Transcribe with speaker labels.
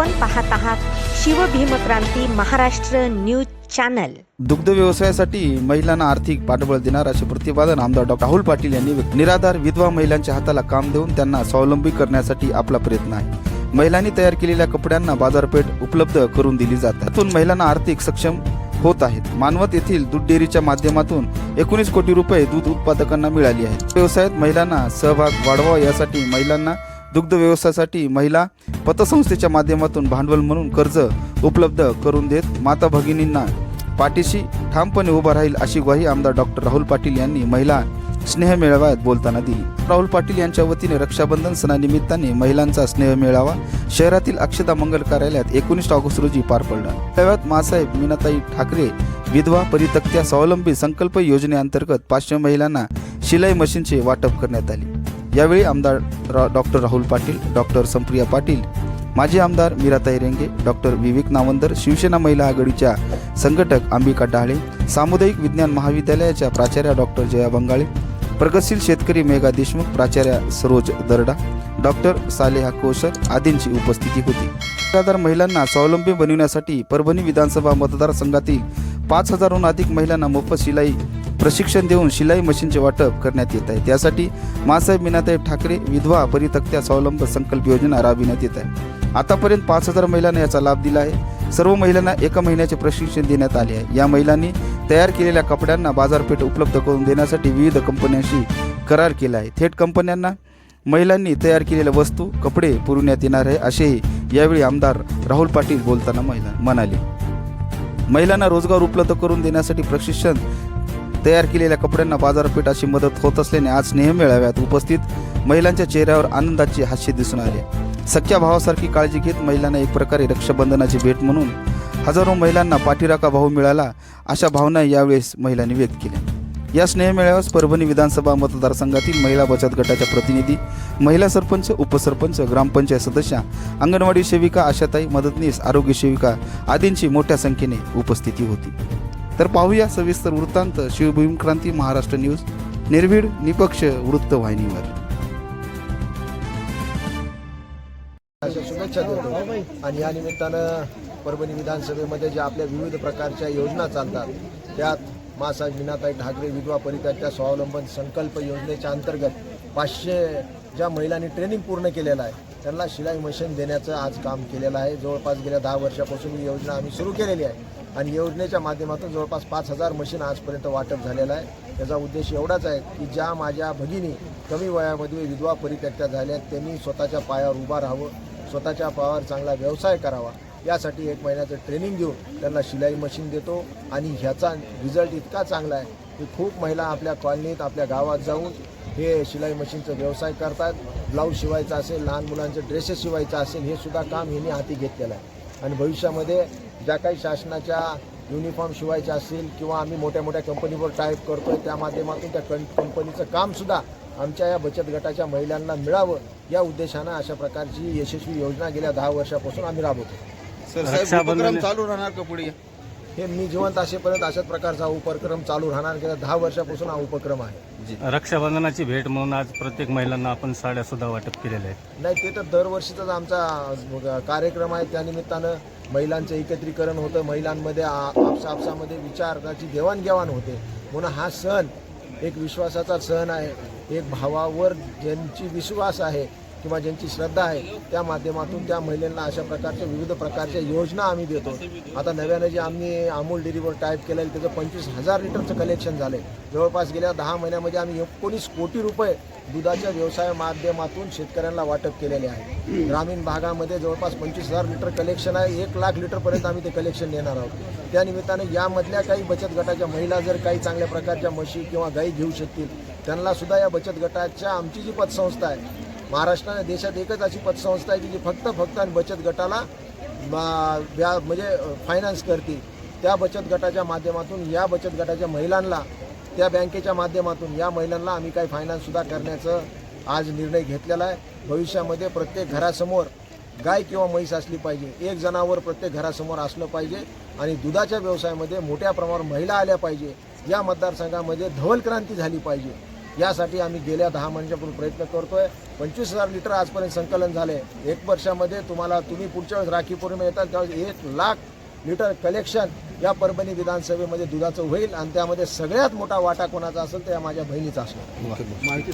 Speaker 1: आपण पाहत आहात शिवभीमक्रांती महाराष्ट्र न्यूज चॅनल.
Speaker 2: दुग्ध व्यवसायासाठी महिलांना आर्थिक पाठबळ देणार असे प्रतिपादन आमदार डॉ राहुल पाटील यांनी निराधार विधवा महिलांच्या हाताला काम देऊन त्यांना स्वावलंबी करण्यासाठी आपला प्रयत्न आहे. महिलांनी तयार केलेल्या कपड्यांना बाजारपेठ उपलब्ध करून दिली जाते त्यातून महिलांना आर्थिक सक्षम होत आहेत. मानवत येथील दूध डेअरीच्या माध्यमातून एकोणीस कोटी रुपये दूध उत्पादकांना मिळाली आहेत व्यवसायात महिलांना सहभाग वाढवावा यासाठी महिलांना दुग्ध व्यवसायासाठी महिला पतसंस्थेच्या माध्यमातून भांडवल म्हणून कर्ज उपलब्ध करून देत माता भगिनींना पाठीशी ठामपणे उभा राहील अशी ग्वाही आमदार डॉक्टर राहुल पाटील यांनी महिला स्नेह मेळाव्यात बोलताना दिली. राहुल पाटील यांच्या वतीने रक्षाबंधन सणानिमित्ताने महिलांचा स्नेह मेळावा शहरातील अक्षता मंगल कार्यालयात एकोणीस ऑगस्ट रोजी पार पडला. मेळाव्यात मासाहेब मीनाताई ठाकरे विधवा परितक्त्या स्वावलंबी संकल्प योजनेअंतर्गत पाचशे महिलांना शिलाई मशीनचे वाटप करण्यात आले. यावेळी आमदार रा डॉक्टर राहुल पाटील डॉक्टर संप्रिया पाटील माजी आमदार मीराताई रेंगे डॉक्टर विवेक नावंदर शिवसेना महिला आघाडीच्या संघटक अंबिका डाळे सामुदायिक विज्ञान महाविद्यालयाच्या प्राचार्या डॉक्टर जया बंगाळे प्रगतशील शेतकरी मेघा देशमुख प्राचार्या सरोज दरडा डॉक्टर सालेहा कोशर आदींची उपस्थिती होती. निराधार महिलांना स्वावलंबी बनविण्यासाठी परभणी विधानसभा मतदारसंघातील पाच हजारहून अधिक महिलांना मोफत शिलाई प्रशिक्षण देऊन शिलाई मशीनचे वाटप करण्यात येत आहे. त्यासाठी मासाहेब मीनाताई ठाकरे विधवा परितक्त्या स्वावलंब संकल्प योजना राबविण्यात येत आहे. आतापर्यंत पाच हजार महिलांना याचा लाभ दिला आहे. सर्व महिलांना एका महिन्याचे प्रशिक्षण देण्यात आले आहे. या महिलांनी तयार केलेल्या कपड्यांना बाजारपेठ उपलब्ध करून देण्यासाठी विविध कंपन्यांशी करार केला आहे. थेट कंपन्यांना महिलांनी तयार केलेल्या वस्तू कपडे पुरवण्यात येणार आहे असेही यावेळी आमदार राहुल पाटील बोलताना महिला म्हणाले. महिलांना रोजगार उपलब्ध करून देण्यासाठी प्रशिक्षण तयार केलेल्या कपड्यांना बाजारपेठ अशी मदत होत असल्याने आज स्नेह मेळाव्यात उपस्थित महिलांच्या चेहऱ्यावर आनंदाचे हास्य दिसून आले. सख्या भावासारखी काळजी घेत महिलांना एक प्रकारे रक्षाबंधनाची भेट म्हणून हजारो महिलांना पाठीराखा भाऊ मिळाला अशा भावना यावेळेस महिलांनी व्यक्त केल्या. या स्नेह मेळाव्यास परभणी विधानसभा मतदारसंघातील महिला बचत गटाच्या प्रतिनिधी महिला सरपंच उपसरपंच ग्रामपंचायत सदस्या अंगणवाडी सेविका आशाताई मदतनीस आरोग्य सेविका आदींची मोठ्या संख्येने उपस्थिती होती. तर पाहूया सविस्तर वृत्तांत शिवभूम क्रांती महाराष्ट्र न्यूज निर्भीड निपक्ष वृत्तवाहिनीवर
Speaker 3: अशा शुभेच्छा देतो. आणि या निमित्तानं परभणी विधानसभेमध्ये ज्या आपल्या विविध प्रकारच्या योजना चालतात त्यात मासा मीनाताई ठाकरे विधवा परित्याच्या स्वावलंबन संकल्प योजनेच्या अंतर्गत पाचशे ज्या महिलांनी ट्रेनिंग पूर्ण केलेलं आहे त्यांना शिलाई मशीन देण्याचं आज काम केलेलं आहे. जवळपास गेल्या दहा वर्षापासून ही योजना आम्ही सुरू केलेली आहे. आणि योजनेच्या माध्यमातून जवळपास पाच हजार मशीन आजपर्यंत वाटप झालेलं आहे. त्याचा उद्देश एवढाच आहे की ज्या माझ्या भगिनी कमी वयामध्ये विधवा परित्यक्त्या झाल्या आहेत, त्यांनी स्वतःच्या पायावर उभा राहावं स्वतःच्या पायावर चांगला व्यवसाय करावा. यासाठी एक महिन्याचं ट्रेनिंग देऊन त्यांना शिलाई मशीन देतो आणि ह्याचा रिझल्ट इतका चांगला आहे की खूप महिला आपल्या कॉलनीत आपल्या गावात जाऊन हे शिलाई मशीनचं व्यवसाय करतात. ब्लाऊज शिवायचा असेल लहान मुलांचे ड्रेसेस शिवायचं असेल हे सुद्धा काम हिने हाती घेतलेलं आहे. आणि भविष्यामध्ये ज्या काही शासनाच्या युनिफॉर्म शिवायच्या असतील किंवा आम्ही मोठ्या मोठ्या कंपनीवर टाईप करतोय त्या माध्यमातून त्या कं कंपनीचं कामसुद्धा आमच्या या बचत गटाच्या महिलांना मिळावं या उद्देशानं अशा प्रकारची यशस्वी योजना गेल्या दहा वर्षापासून आम्ही राबवतो
Speaker 2: सर साहेब उपक्रम चालू राहणार का पुढे?
Speaker 3: हे मी जिवंत असेपर्यंत अशाच प्रकारचा हा उपक्रम चालू राहणार. गेल्या दहा वर्षापासून हा उपक्रम आहे.
Speaker 4: रक्षाबंधनाची भेट म्हणून आज प्रत्येक महिलांना आपण साड्या सुद्धा वाटप केलेल्या आहेत.
Speaker 3: नाही ते तर दरवर्षीचाच आमचा कार्यक्रम आहे. त्यानिमित्तानं महिलांचं एकत्रीकरण होतं. महिलांमध्ये आ- आपसा आपसामध्ये विचाराची देवाणघेवाण होते. म्हणून हा सण एक विश्वासाचा सण आहे. एक भावावर ज्यांची विश्वास आहे किंवा ज्यांची श्रद्धा आहे त्या माध्यमातून त्या महिलांना अशा प्रकारच्या विविध प्रकारच्या योजना आम्ही देतो. आता नव्यानं जे आम्ही अमूल डेअरीवर टाईप केलं त्याचं पंचवीस हजार लिटरचं कलेक्शन झालं आहे जवळपास गेल्या दहा महिन्यामध्ये आम्ही एकोणीस कोटी रुपये दुधाच्या व्यवसाय माध्यमातून शेतकऱ्यांना वाटप केलेले आहे. ग्रामीण भागामध्ये जवळपास पंचवीस हजार लिटर कलेक्शन आहे एक लाख लिटरपर्यंत आम्ही ते कलेक्शन देणार आहोत. त्यानिमित्तानं यामधल्या काही बचत गटाच्या महिला जर काही चांगल्या प्रकारच्या म्हशी किंवा गाई घेऊ शकतील त्यांना सुद्धा या बचत गटाच्या आमची जी पतसंस्था आहे महाराष्ट्राने देशात एकच अशी पतसंस्था आहे की जी फक्त फक्त आणि बचत गटाला व्या म्हणजे फायनान्स करते. त्या बचत गटाच्या माध्यमातून या बचत गटाच्या महिलांना त्या बँकेच्या माध्यमातून या महिलांना आम्ही काही फायनान्ससुद्धा करण्याचं आज निर्णय घेतलेला आहे. भविष्यामध्ये प्रत्येक घरासमोर गाय किंवा म्हैस असली पाहिजे. एक जनावर प्रत्येक घरासमोर असलं पाहिजे आणि दुधाच्या व्यवसायामध्ये मोठ्या प्रमाणावर महिला आल्या पाहिजे. या मतदारसंघामध्ये धवल क्रांती झाली पाहिजे. यासाठी आम्ही गेल्या दहा महिन्यापूर्वी प्रयत्न करतोय. पंचवीस हजार लिटर आजपर्यंत संकलन झाले. एक वर्षामध्ये तुम्हाला तुम्ही पुढच्या वेळेस राखी पौर्णिमा येतात त्यावेळेस एक लाख लिटर कलेक्शन या परभणी विधानसभेमध्ये दुधाचं होईल आणि त्यामध्ये सगळ्यात मोठा वाटा कोणाचा असेल तर या माझ्या बहिणीचा असणार